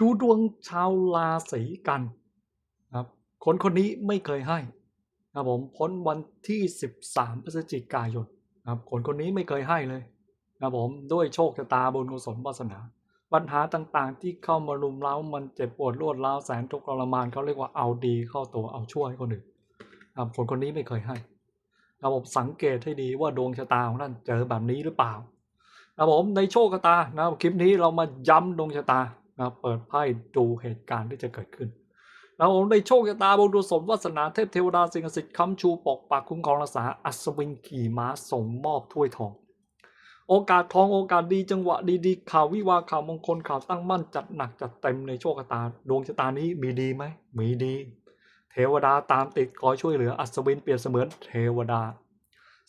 ดูดวงชาวราศีกันครับคนคนนี้ไม่เคยให้นะผมพ้นวันที่ 13 พฤศจิกายนครับคนคนนี้ไม่เคยให้เลยนะผมด้วยโชคชะตาบุญกุศลวาสนา ปัญหาต่างๆ ที่เข้ามารุมเร้ามันเจ็บปวดรวดร้าวแสนทุกข์ทรมานเขาเรียกว่าเอาดีเข้าตัวเอาช่วยคนอื่นครับคนคนนี้ไม่เคยให้นะครับผมสังเกตให้ดีว่าดวงชะตาของท่านเจอแบบนี้หรือเปล่านะผมในโชคชะตานะคลิปนี้เรามาย้ำดวงชะตา นะเปิดไพ่ดูเหตุการณ์ที่จะเกิดขึ้นนะครับผมในโชคชะตาบุญกุศลวาสนาเทพเทวดาสิ่งศักดิ์สิทธิ์ค้ำชูปกปักคุ้มครองรักษาอัศวินขี่ม้าส่งมอบถ้วยทอง โอกาสทองโอกาสดีจังหวะดีๆข่าววิวาข่าวมงคลข่าวตั้งมั่นจัดหนักจัดเต็มในโชคชะตาดวงชะตานี้มีดีไหมมีดี เทวดาตามติดคอยช่วยเหลืออัศวินเปรียบเสมือนเทวดา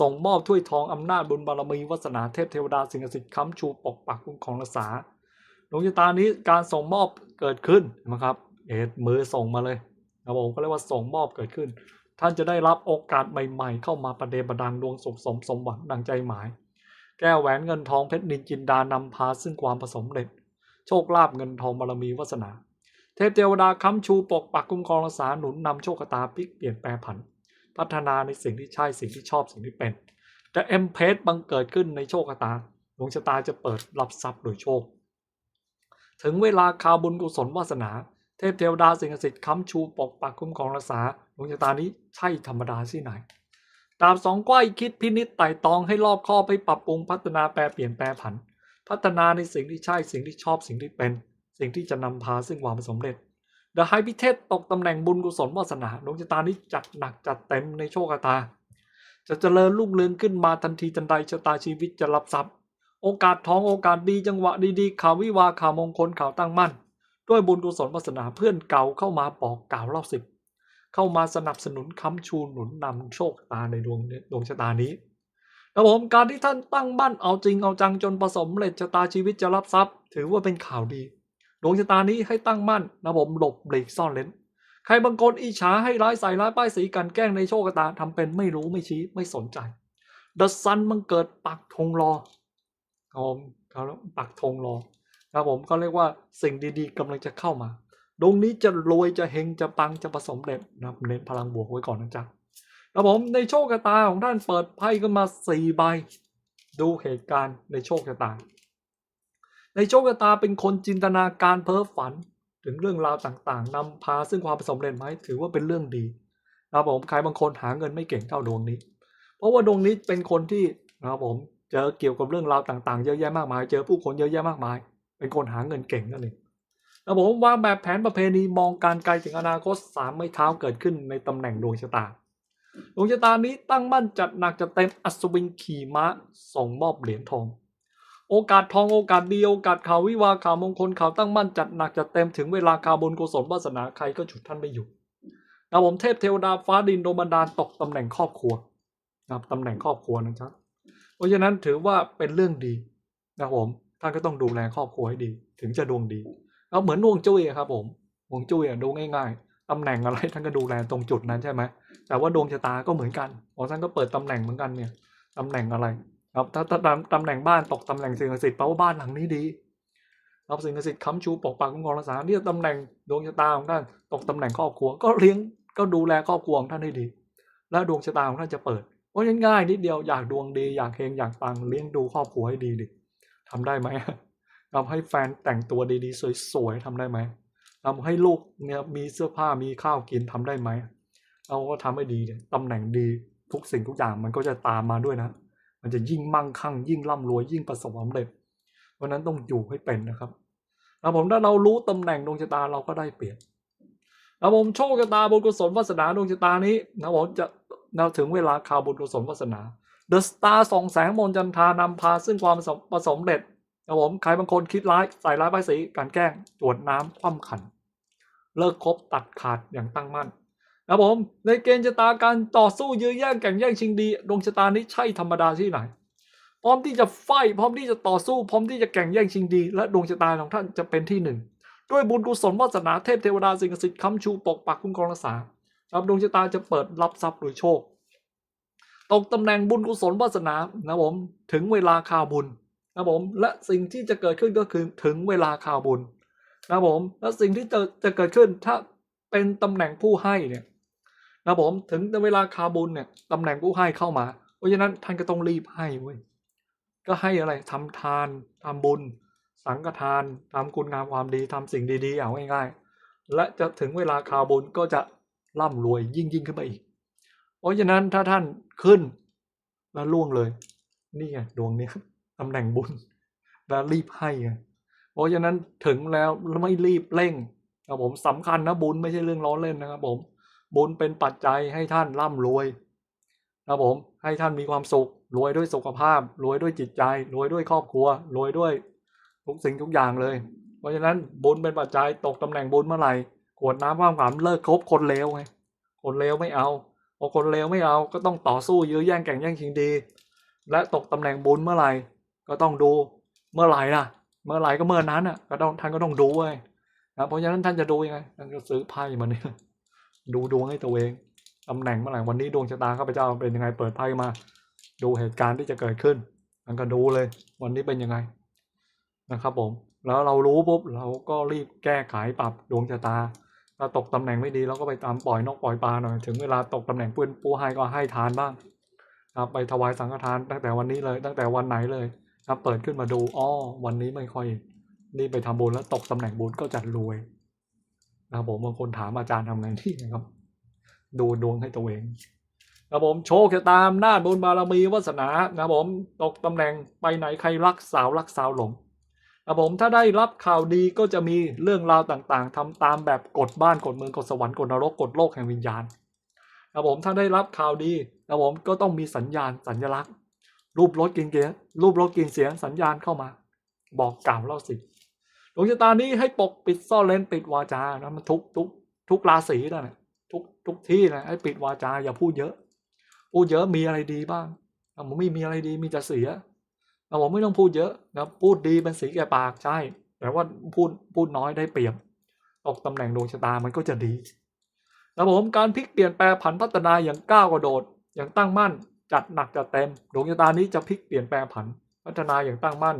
ส่งมอบถ้วยทองอำนาจบุญบารมีวาสนาเทพเทวดาสิ่งศักดิ์สิทธิ์ค้ำชูปกปักคุ้มครองรักษา ดวงชะตานี้การส่งมอบเกิดขึ้นนะครับ เอ็ดมือส่งมาเลยนะผมก็เรียกว่าส่งมอบเกิดขึ้น ท่านจะได้รับโอกาสใหม่ ๆ เข้ามาประเดประดังดวงสุขสมสมหวังดังใจหมาย แก้วแหวนเงินทองเพชรนินจินดานำพาซึ่งความผสมเร็จ โชคลาภเงินทองบารมีวาสนา เทพเทวดาค้ำชูปกปักคุ้มครองรักษาหนุนนำโชคชะตาพลิกเปลี่ยนแปลผัน พัฒนาในสิ่งที่ใช่สิ่งที่ชอบสิ่งที่เป็นแต่เอ็มเพสบังเกิดขึ้นในโชคชะตาดวงชะตาจะเปิดรับทรัพย์โดยโชค ถึงเวลาข่าวบุญกุศลวาสนา เทพเทวดาสิ่งศักดิ์สิทธิ์ค้ำชูปกปักคุ้มครองรักษาดวงชะตานี้ใช่ธรรมดาที่ไหนดาบสองก้อยคิดพินิจไต่ตองให้รอบคอบให้ปรับปรุงพัฒนาแปลเปลี่ยนแปลผัน พัฒนาในสิ่งที่ใช่สิ่งที่ชอบสิ่งที่เป็น สิ่งที่จะนำพาซึ่งความสำเร็จเดอะไฮพิเทสตกตำแหน่งบุญกุศลวาสนาดวงชะตานี้จัดหนักจัดเต็มในโชคชะตา จะเจริญรุ่งเรืองขึ้นมาทันทีทันใดชะตาชีวิตจะรับทรัพย์ โอกาสทองโอกาสดีจังหวะดีๆข่าววิวาข่าวมงคลข่าวตั้งมั่น ด้วยบุญกุศลวาสนาเพื่อนเก่าเข้ามาบอกกล่าวเล่าสิบเข้ามาสนับสนุนค้ำชูหนุนนำโชคตาในดวงดวงชะตานี้ครับผมการที่ท่านตั้งมั่นเอาจริงเอาจังจนประสบเร็จชะตาชีวิตจะรับทรัพย์ ถือว่าเป็นข่าวดี ดวงชะตานี้ให้ตั้งมั่นนะผมหลบหลีกซ่อนเลนใครบางคนอิจฉาให้ร้ายใส่ร้ายป้ายสีกันแกล้งในโชคตาทำเป็นไม่รู้ไม่ชี้ไม่สนใจ เดอะซันมันเกิดปักธงรอ ครับผมเขาปักธงรอครับผมก็เรียกว่าสิ่งดีๆกำลังจะเข้ามา ดวงนี้จะรวยจะเฮงจะปังจะประสมเร็จนะครับเน้นพลังบวกไว้ก่อนนะจ๊ะครับผมในโชคชะตาของท่านเปิดไพ่ขึ้นมาสี่ใบ ดูเหตุการณ์ในโชคชะตา ในโชคชะตาเป็นคนจินตนาการเพ้อฝันถึงเรื่องราวต่างๆนำพาซึ่งความประสมเร็จไหมถือว่าเป็นเรื่องดีนะครับผมใครบางคนหาเงินไม่เก่งเท่าดวงนี้ เพราะว่าดวงนี้เป็นคนที่นะครับผม เจอเกี่ยวกับเรื่องราวต่างๆ เยอะแยะมากมาย เจอผู้คนเยอะแยะมากมาย เป็นคนหาเงินเก่งนั่นเองแล้วผมวางแบบแผนประเพณีมองการไกลถึงอนาคตสามไม้เท้าเกิดขึ้นในตำแหน่งดวงชะตาดวงชะตานี้ตั้งมั่นจัดหนักจัดเต็มอัศวินขี่ม้าส่งมอบเหรียญทอง โอกาสทองโอกาสดีโอกาสข่าววิวาข่าวมงคลข่าวตั้งมั่นจัดหนักจัดเต็มถึงเวลาข่าวบุญกุศลวาสนาใครก็ฉุดท่านไม่อยู่นะผมเทพเทวดาฟ้าดินโดนบันดาลตกตำแหน่งครอบครัวนะครับตำแหน่งครอบครัวนะครับ เพราะฉะนั้นถือว่าเป็นเรื่องดีนะผมท่านก็ต้องดูแลครอบครัวให้ดี ถึงจะดวงดีก็เหมือนดวงจุ้ยครับผมดวงจุ้ยดูง่ายๆตำแหน่งอะไรท่านก็ดูแลตรงจุดนั้นใช่ไหมแต่ว่าดวงชะตาก็เหมือนกันอ๋อท่านก็เปิดตำแหน่งเหมือนกันเนี่ยตำแหน่งอะไรครับถ้าตำตำแหน่งบ้านตกตำแหน่งสิ่งศักดิ์สิทธิ์แปลว่าบ้านหลังนี้ดีรับสิ่งศักดิ์สิทธิ์ค้ำชูปกปักคุ้มครองรักษาเนี่ยตำแหน่งดวงชะตาของท่านตกตำแหน่งครอบครัวก็เลี้ยงก็ดูแลครอบครัวของท่านให้ดี และดวงชะตาของท่านจะเปิด เพราะง่ายนิดเดียวอยากดวงดีอยากเฮงอยากปังเลี้ยงดูครอบครัวให้ดีดิทำได้ไหมทำให้แฟนแต่งตัวดีๆสวยๆทำได้ไหมทำให้ลูกเนี่ยมีเสื้อผ้ามีข้าวกินทำได้ไหมเราก็ทำให้ดีเนี่ยตำแหน่งดีทุกสิ่งทุกอย่างมันก็จะตามมาด้วยนะ มันจะยิ่งมั่งคั่ง ยิ่งร่ำรวยยิ่งประสบความสำเร็จเพราะนั้นต้องอยู่ให้เป็นนะครับแล้วผมถ้าเรารู้ตำแหน่งดวงชะตาเราก็ได้เปรียบแล้วผมโชคชะตาบุญกุศลวาสนาดวงชะตานี้นะผมจะ เราถึงเวลาข่าวบุญกุศลวาสนาเดอะสตาร์ส่องแสงมนจันทานำพาซึ่งความประสมเร็จครับผมใครบางคนคิดร้ายใส่ร้ายป้ายสีการแกล้งตรวจน้ำคว่ำขัน เลิกคบตัดขาดอย่างตั้งมั่นนะผมในเกณฑ์ชะตาการต่อสู้ยื้อแย่งแข่งแย่งชิงดีดวงชะตานี้ใช่ธรรมดาที่ไหน พร้อมที่จะไฟพร้อมที่จะต่อสู้ พร้อมที่จะแข่งแย่งชิงดี และดวงชะตาของท่านจะเป็นที่หนึ่งด้วยบุญกุศลวาสนาเทพเทวดาสิ่งศักดิ์สิทธิ์ค้ำชูปกปักคุ้มครองรักษา ครับดวงชะตาจะเปิดรับทรัพย์โดยโชค ตกตำแหน่งบุญกุศลวาสนานะผมถึงเวลาข่าวบุญนะผมและสิ่งที่จะเกิดขึ้นก็คือถึงเวลาข่าวบุญนะผมแล้วสิ่งที่จะจะเกิดขึ้นถ้าเป็นตำแหน่งผู้ให้เนี่ยนะผมถึงเวลาคาบุญเนี่ยตำแหน่งผู้ให้เข้ามา เพราะฉะนั้นท่านก็ต้องรีบให้เว้ยก็ให้อะไรทำทานทำบุญ สังฆทานทำคุณงามความดีทำสิ่งดีๆเอาง่ายๆและจะถึงเวลาคาบุญก็จะ ร่ำรวยยิ่งยิ่งขึ้นไปอีกเพราะฉะนั้นถ้าท่านขึ้นแล้วล่วงเลย นี่ไงดวงนี้ตำแหน่งบุญแล้วรีบให้ไงเพราะฉะนั้นถึงแล้วไม่รีบเร่งครับผมสำคัญนะบุญไม่ใช่เรื่องล้อเล่นนะครับผมบุญเป็นปัจจัยให้ท่านร่ำรวยครับผมให้ท่านมีความสุขรวยด้วยสุขภาพรวยด้วยจิตใจรวยด้วยครอบครัวรวยด้วยทุกสิ่งทุกอย่างเลย เพราะฉะนั้นบุญเป็นปัจจัยตกตำแหน่งบุญเมื่อไหร่ ขวดน้ำความขามเลิกคบคนเลวไงคนเลวไม่เอาพอคนเลวไม่เอาก็ต้องต่อสู้ยื้อแย่งแข่งแย่งชิงดี และตกตำแหน่งบุญเมื่อไหร่ก็ต้องดูเมื่อไหร่ล่ะ เมื่อไหร่ก็เมื่อนั้นอะก็ต้องท่านก็ต้องดูเว้นะเพราะฉะนั้นท่านจะดูยังไงท่านก็ซื้อไพ่มาเนี่ยดูดวงให้ตัวเองตำแหน่งเมื่อไหร่วันนี้ดวงชะตาข้าพเจ้าเป็นยังไงเปิดไพ่มา ดูเหตุการณ์ที่จะเกิดขึ้นมันก็ดูเลย วันนี้เป็นยังไงนะครับผม แล้วเรารู้ปุ๊บเราก็รีบแก้ไขปรับดวงชะตา ถ้าตกตำแหน่งไม่ดีเราก็ไปตามปล่อยนกปล่อยปลาหน่อย ถึงเวลาตกตำแหน่งปืนปูให้ก็ให้ทานบ้างครับไปถวายสังฆทานตั้งแต่วันนี้เลย ตั้งแต่วันไหนเลยครับเปิดขึ้นมาดูอ้อวันนี้ไม่ค่อยนี่ไปทำบุญแล้วตกตำแหน่งบุญก็จะรวยนะครับผมบางคนถามอาจารย์ทำไงที่นะครับ ดูดวงให้ตัวเองนะครับผมโชคชะตามหน้าบุญบารมีวาสนานะครับผมตกตำแหน่งไปไหนใครรักสาวรักสาวหลง ครับผมถ้าได้รับข่าวดีก็จะมีเรื่องราวต่างๆทำตามแบบกฎบ้านกฎเมืองกฎสวรรค์กฎนรกกฎโลกแห่งวิญญาณครับผมถ้าได้รับข่าวดีครับผมก็ต้องมีสัญญาณสัญลักษณ์ รูปรถกินเกียงรูปรถกินเสียงสัญญาณเข้ามา บอกกล่าวเล่าสิดวงชะตานี้ให้ปกปิดซ่อนเลนปิดวาจานะมันทุกทุกทุกราศีนั่นแหละทุกทุกที่นะให้ปิดวาจาอย่าพูดเยอะ พูดเยอะมีอะไรดีบ้างอะผมไม่มีอะไรดีมีแต่เสีย อะผมไม่ต้องพูดเยอะนะพูดดีเป็นสีแก่ปากใช่ แต่ว่าพูดพูดน้อยได้เปรียบตกตำแหน่งดวงชะตามันก็จะดีแล้วผมการพลิกเปลี่ยนแปลงผันพัฒนาอย่างก้าวกระโดด อย่างตั้งมั่น จัดหนักจัดเต็มดวงชะตานี้จะพลิกเปลี่ยนแปลงผันพัฒนาอย่างตั้งมั่น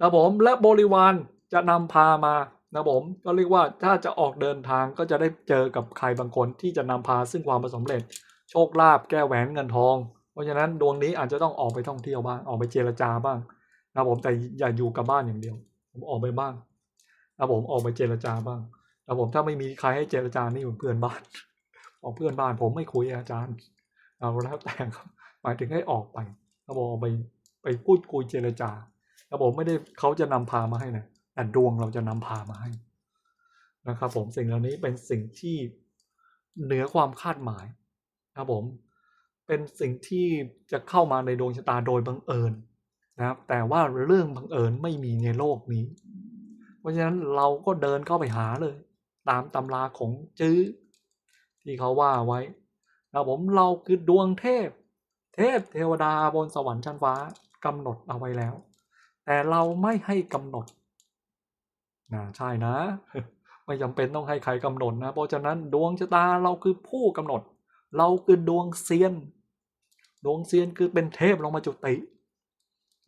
นะผมและบริวารจะนำพามานะผมก็เรียกว่าถ้าจะออกเดินทางก็จะได้เจอกับใครบางคนที่จะนำพาซึ่งความประสบเร็จ โชคลาภแก้แหวนเงินทอง ราะฉะนั้นดวงนี้อาจจะต้องออกไปท่องเที่ยวบ้างออกไปเจรจาบ้างนะผมแต่อย่าอยู่กับบ้านอย่างเดียว ผมออกไปบ้างนะผมออกไปเจรจาบ้างนะผมถ้าไม่มีใครให้เจรจานี่ผมเพื่อนบ้านออกเพื่อนบ้าน ผมไม่คุยอาจารย์เอาแล้วแต่ครับหมายถึงให้ออกไปเขาบอกไปไปพูดคุยเจรจาแล้วผมไม่ได้เขาจะนำพามาให้นะแต่ดวงเราจะนำพามาให้นะครับผมสิ่งเหล่านี้เป็นสิ่งที่เหนือความคาดหมายนะครับผม เป็นสิ่งที่จะเข้ามาในดวงชะตาโดยบังเอิญนะครับ แต่ว่าเรื่องบังเอิญไม่มีในโลกนี้ เพราะฉะนั้นเราก็เดินเข้าไปหาเลย ตามตำราของจื้อที่เขาว่าไว้นะผมเราคือดวงเทพ เทพเทวดาบนสวรรค์ชั้นฟ้ากำหนดเอาไว้แล้ว แต่เราไม่ให้กำหนดนะใช่นะ ไม่จำเป็นต้องให้ใครกำหนดนะ เพราะฉะนั้นดวงชะตาเราคือผู้กำหนด เราคือดวงเซียน ดวงเซียนคือเป็นเทพลงมาจุติ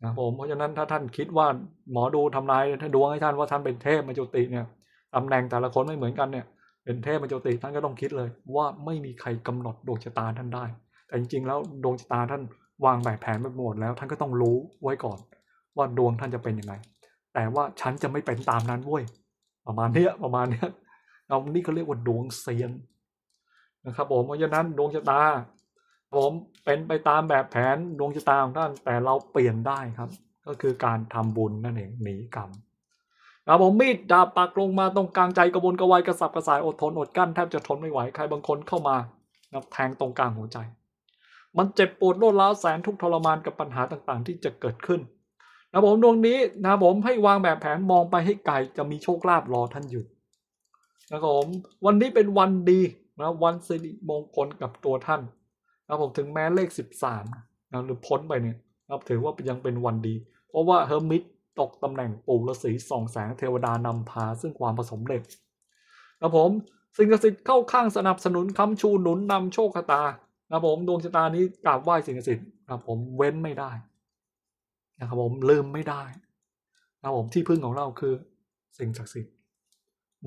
นะผมเพราะฉะนั้นถ้าท่านคิดว่าหมอดูทำนายถ้าดวงให้ท่านว่าท่านเป็นเทพมาจุติเนี่ยตำแหน่งแต่ละคนไม่เหมือนกันเนี่ย เป็นเทพมจุติท่านก็ต้องคิดเลย ว่าไม่มีใครกำหนดดวงชะตาท่านได้ แต่จริงๆ แล้วดวงชะตาท่านวางแบบแผนไปหมดแล้วท่านก็ต้องรู้ไว้ก่อน ว่าดวงท่านจะเป็นยังไง แต่ว่าฉันจะไม่เป็นตามนั้นเว้ยประมาณเนี้ยประมาณเนี้ยเรานี่เขาเรียกว่าดวงเซียนนะครับผมเพราะฉะนั้นดวงชะตา ผมเป็นไปตามแบบแผนดวงชะตาของท่านแต่เราเปลี่ยนได้ครับ ก็คือการทำบุญนั่นเองหนีกรรมครับผมมีดดาบปักลงมาตรงกลางใจกระวนกระวายกระสับกระส่ายอดทนอดกั้นแทบจะทนไม่ไหวใครบางคนเข้ามานะแทงตรงกลางหัวใจ มันเจ็บปวดรวดร้าวแสนทุกทรมานกับปัญหาต่างๆ ที่จะเกิดขึ้นนะผมดวงนี้นะผมให้วางแบบแผนมองไปให้ไกลจะมีโชคลาภรอท่านอยู่นะครับผมวันนี้เป็นวันดีนะวันสิริมงคลกับตัวท่าน นะผมถึงแม้เลขสิบสามนะหรือพ้นไปเนี่ยนะถือว่ายังเป็นวันดี เพราะว่าเฮอร์มิตตกตำแหน่งปู่ฤาษีส่องแสงเทวดานำพาซึ่งความผสมเร็จนะผมสิ่งศักดิ์สิทธิ์เข้าข้างสนับสนุนคำชูหนุนนำโชคชะตานะผมดวงชะตานี้กราบไหว้สิ่งศักดิ์สิทธิ์นะผมเว้นไม่ได้นะครับผมลืมไม่ได้นะครับผมที่พึ่งของเราคือสิ่งศักดิ์สิทธิ์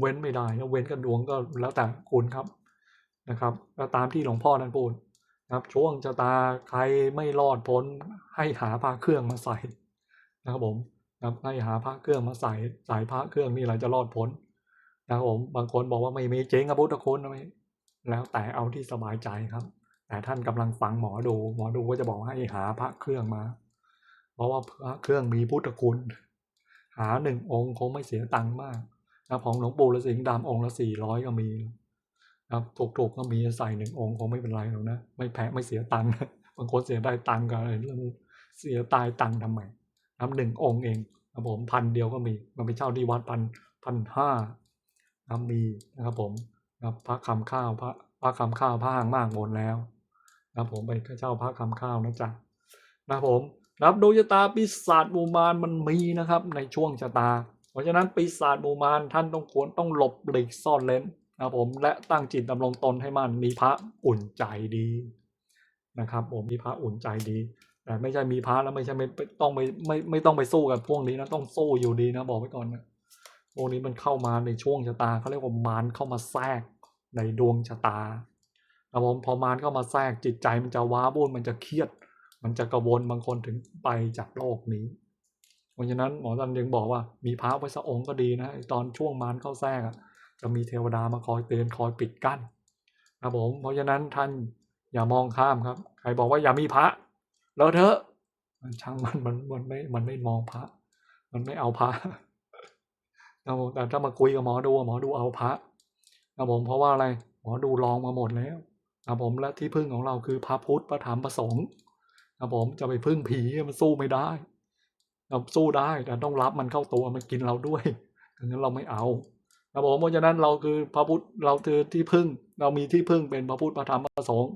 เว้นไม่ได้นะเว้นกับดวงก็แล้วแต่คุณครับนะครับก็ตามที่หลวงพ่อนั้นพูด นะครับช่วงชะตาใครไม่รอดพ้นให้หาพระเครื่องมาใส่นะครับผมนะครับให้หาพระเครื่องมาใส่ใส่พระเครื่องนี่แหละจะรอดพ้นนะครับผมบางคนบอกว่าไม่มีเจ๊งครับพุทธคุณไม่แล้วแต่เอาที่สบายใจครับ แต่ท่านกำลังฟังหมอดู หมอดูก็จะบอกให้หาพระเครื่องมา เพราะว่าพระเครื่องมีพุทธคุณ หาหนึ่งองค์คงไม่เสียตังค์มากนะของหลวงปู่ฤาษีดำองค์ละสี่ร้อยก็มี ครับถูกๆก็มีใส่หนึ่งองค์คงไม่เป็นไรหรอกนะ ไม่แพ้ไม่เสียตังค์บางคนเสียได้ตังค์กันเรื่องเสียตายตังค์ทำไมนับหนึ่งองค์เองนะผมพันเดียวก็มีมันไปเช่าที่วัดพันพันห้านะมีนะครับผมนะพระคำข้าวพระพระคำข้าวพระห่างมากหมดแล้วนะครับผมไปเช่าพระคำข้าวนะจ๊ะนะครับผมนะครับดวงชะตาปีศาจบูมานมันมีนะครับในช่วงชะตา เพราะฉะนั้นปีศาจบูมานท่านต้องควรต้องหลบหลีกซ่อนเลน นะครับผมและตั้งจิตดำรงตนให้มันมีพระอุ่นใจดีนะครับผมมีพระอุ่นใจดีแต่ไม่ใช่มีพระแล้วไม่ใช่ไม่ต้องไปไม่ไม่ต้องไปสู้กับพวกนี้นะต้องสู้อยู่ดีนะบอกไว้ก่อนนะพวกนี้มันเข้ามาในช่วงชะตาเขาเรียกว่ามารเข้ามาแทรกในดวงชะตาครับผมพอมารเข้ามาแทรกจิตใจมันจะว้าวุ่นมันจะเครียด มันจะกระวนบางคนถึงไปจากโลกนี้เพราะฉะนั้นหมอตันยังบอกว่ามีพระไว้สักองค์ก็ดีนะตอนช่วงมารเข้าแทรกอะ จะมีเทวดามาคอยเตือนคอยปิดกั้นครับผมเพราะฉะนั้นท่านอย่ามองข้ามครับ ใครบอกว่าอย่ามีพระแล้วเถอะช่างมันมันมันไม่มันไม่มองพระ มันไม่เอาพระครับผมแต่ถ้ามาคุยกับหมอดูหมอดูเอาพระครับผมเพราะว่าอะไรหมอดูลองมาหมดแล้วครับผมและที่พึ่งของเราคือพระพุทธพระธรรมพระสงฆ์ครับผมจะไปพึ่งผีมันสู้ไม่ได้เราสู้ได้แต่ต้องรับมันเข้าตัวมันกินเราด้วยดังนั้นเราไม่เอา ครับผมเพราะฉะนั้นเราคือพระพุทธเราคือที่พึ่ง เรามีที่พึ่งเป็นพระพุทธพระธรรมพระสงฆ์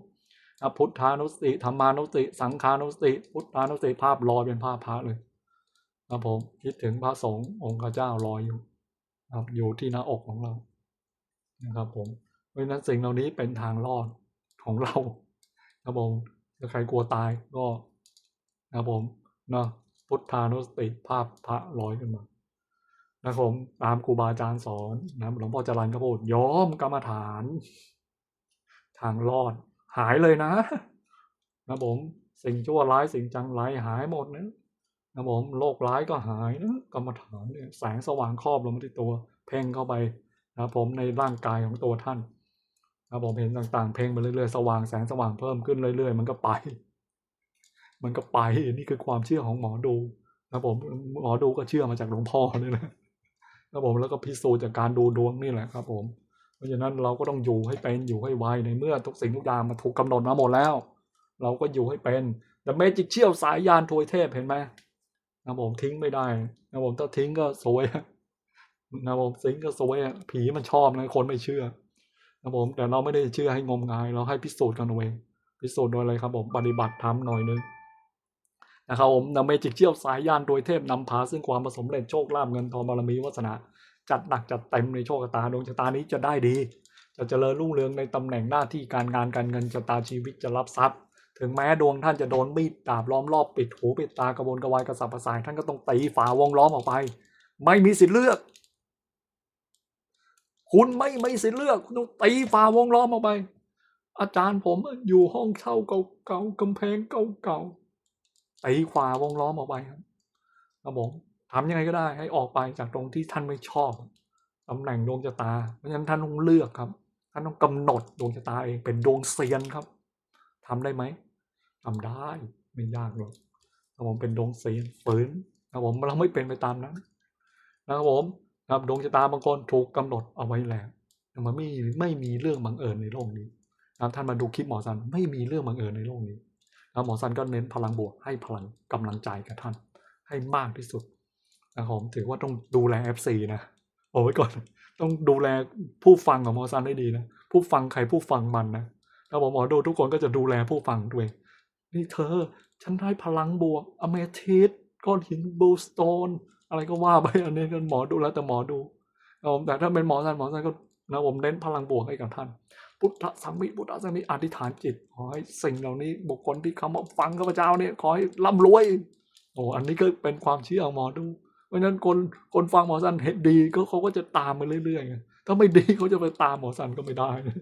พุทธานุสติธรรมานุสติ สังฆานุสติ พุทธานุสติภาพลอยเป็นภาพพระเลยครับผมคิดถึงพระสงฆ์องค์เจ้าลอยอยู่ครับอยู่ที่หน้าอกของเรานะครับผมเพราะฉะนั้นสิ่งเหล่านี้เป็นทางรอดของเราครับผมถ้าใครกลัวตายก็นะครับผมเนาะพุทธานุสติภาพพระลอยขึ้นมา นะครับผมตามครูบาอาจารย์สอนนะหลวงพ่อจรันก็พูดยอมกรรมฐาน ทางรอด หายเลยนะนะผมสิ่งชั่วร้ายสิ่งจังไรหายหมดนะนะผมโรคร้ายก็หายนะกรรมฐานเนี่ยแสงสว่างครอบลงมาที่ตัว เพ่งเข้าไปนะผมในร่างกายของตัวท่านนะผมเห็นต่างๆ เพ่งไปเรื่อยๆสว่างแสงสว่างเพิ่มขึ้นเรื่อยๆ มันก็ไป มันก็ไปนี่คือความเชื่อของหมอดูนะผมหมอดูก็เชื่อมาจากหลวงพ่อเลยนะ นะผมแล้วก็พิสูจน์จากการดูดวงนี่แหละครับ ผม เพราะฉะนั้นเราก็ต้องอยู่ให้เป็นอยู่ให้ไวในเมื่อทุกสิ่งทุกอย่างมาถูกกาหนดมาหมดแล้ว เราก็อยู่ให้เป็นแต่เมจิกเชี่ยวสายยานทวยเทพเห็นไหมนะผมทิ้งไม่ได้นะผมถ้าทิ้งก็สวยนะผมทิ้งก็สวยผีมันชอบนะคนไม่เชื่อนะผมแต่เราไม่ได้เชื่อให้งมงาย เราให้พิสูจน์กันเอาเองพิสูจน์โดยอะไรครับผมปฏิบัติธรรมหน่อยนึง นะครับผมนำเมจิกเชี่ยวสายยานโดยเทพนำพาซึ่งความประสมเร็จโชคลาภเงินทองบารมีวาสนา จัดหนักจัดเต็มในโชคชะตาดวงชะตานี้จะได้ดี จะเจริญรุ่งเรืองในตำแหน่งหน้าที่การงานการเงินชะตาชีวิตจะรับทรัพย์ ถึงแม้ดวงท่านจะโดนมีดดาบล้อมรอบปิดหูปิดตากระวนกระวายกระสับกระส่ายท่านก็ต้องตีฝาวงล้อมออกไป ไม่มีสิทธิ์เลือก คุณไม่ไม่สิทธิ์เลือกคุณต้องตีฝาวงล้อมออกไป อาจารย์ผมอยู่ห้องเช่าเก่าๆกำแพงเก่าๆ ตีขวาวงล้อมออกไปครับครับผมทำยังไงก็ได้ ให้ออกไปจากตรงที่ท่านไม่ชอบตำแหน่งดวงชะตา เพราะฉะนั้นท่านต้องเลือกครับ ท่านต้องกำหนดดวงชะตาเองเป็นดวงเซียนครับทำได้ไหมทำได้ไม่ยากหรอกครับผมเป็นดวงเซียนฝืนครับผมเราไม่เป็นไปตามนั้นนะครับผมครับดวงชะตาบางคนถูกกำหนดเอาไว้แล้วมันไม่ไม่มีเรื่องบังเอิญในโลกนี้นะครับท่านมาดูคลิปหมอซันไม่มีเรื่องบังเอิญในโลกนี้ แล้วหมอซันก็เน้นพลังบวกให้พลังกำลังใจกับท่าน ให้มากที่สุดนะผมถือว่าต้องดูแล FC นะเอาไว้ก่อน ต้องดูแลผู้ฟังของหมอซันได้ดีนะผู้ฟังใครผู้ฟังมันนะแล้วผมหมอดูทุกคนก็จะดูแลผู้ฟังด้วย นี่เธอ ฉันได้พลังบวกอเมทิสก้อนหินบูสโตนอะไรก็ว่าไปอันนี้ก็หมอดูแล้วแต่หมอดูแต่ถ้าเป็นหมอซันหมอซันก็นะผมเน้นพลังบวกให้กับท่าน พุทธสัมมิพุทธสัมมิอธิษฐานจิตขอให้สิ่งเหล่านี้บุคคลที่เขามาฟังข้าพเจ้าเนี่ยขอให้ร่ำรวยโอ้อันนี้ก็เป็นความเชื่อของหมอดูเพราะฉะนั้นคนคนฟังหมอสันเห็นดีก็เขาก็จะตามมาเรื่อยๆถ้าไม่ดีเขาจะไปตามหมอสันก็ไม่ได้นะ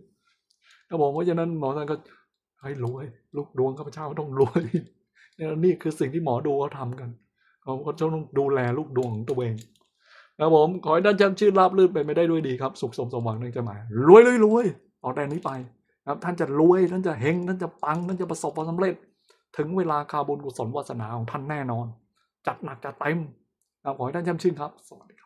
ผมเพราะฉะนั้นหมอสันก็ให้รวย ลูกดวงข้าพเจ้าต้องรวยนี่นี่คือสิ่งที่หมอดูเขาทำกันเขาก็ต้องดูแลลูกดวงของตัวเองนะผมขอให้ท่านจำชื่อราบรื่นไปไม่ได้ด้วยดีครับ สุขสมสมหวังนึงจะหมายรวยเลยรวย ออกแต่นี้ไปครับท่านจะรวยท่านจะเฮงท่านจะปังท่านจะประสบความสำเร็จ ถึงเวลาคาบุญกุศลวาสนาของท่านแน่นอน จัดหนักจัดเต็มขอให้ท่านจำชื่นครับ สวัสดีครับ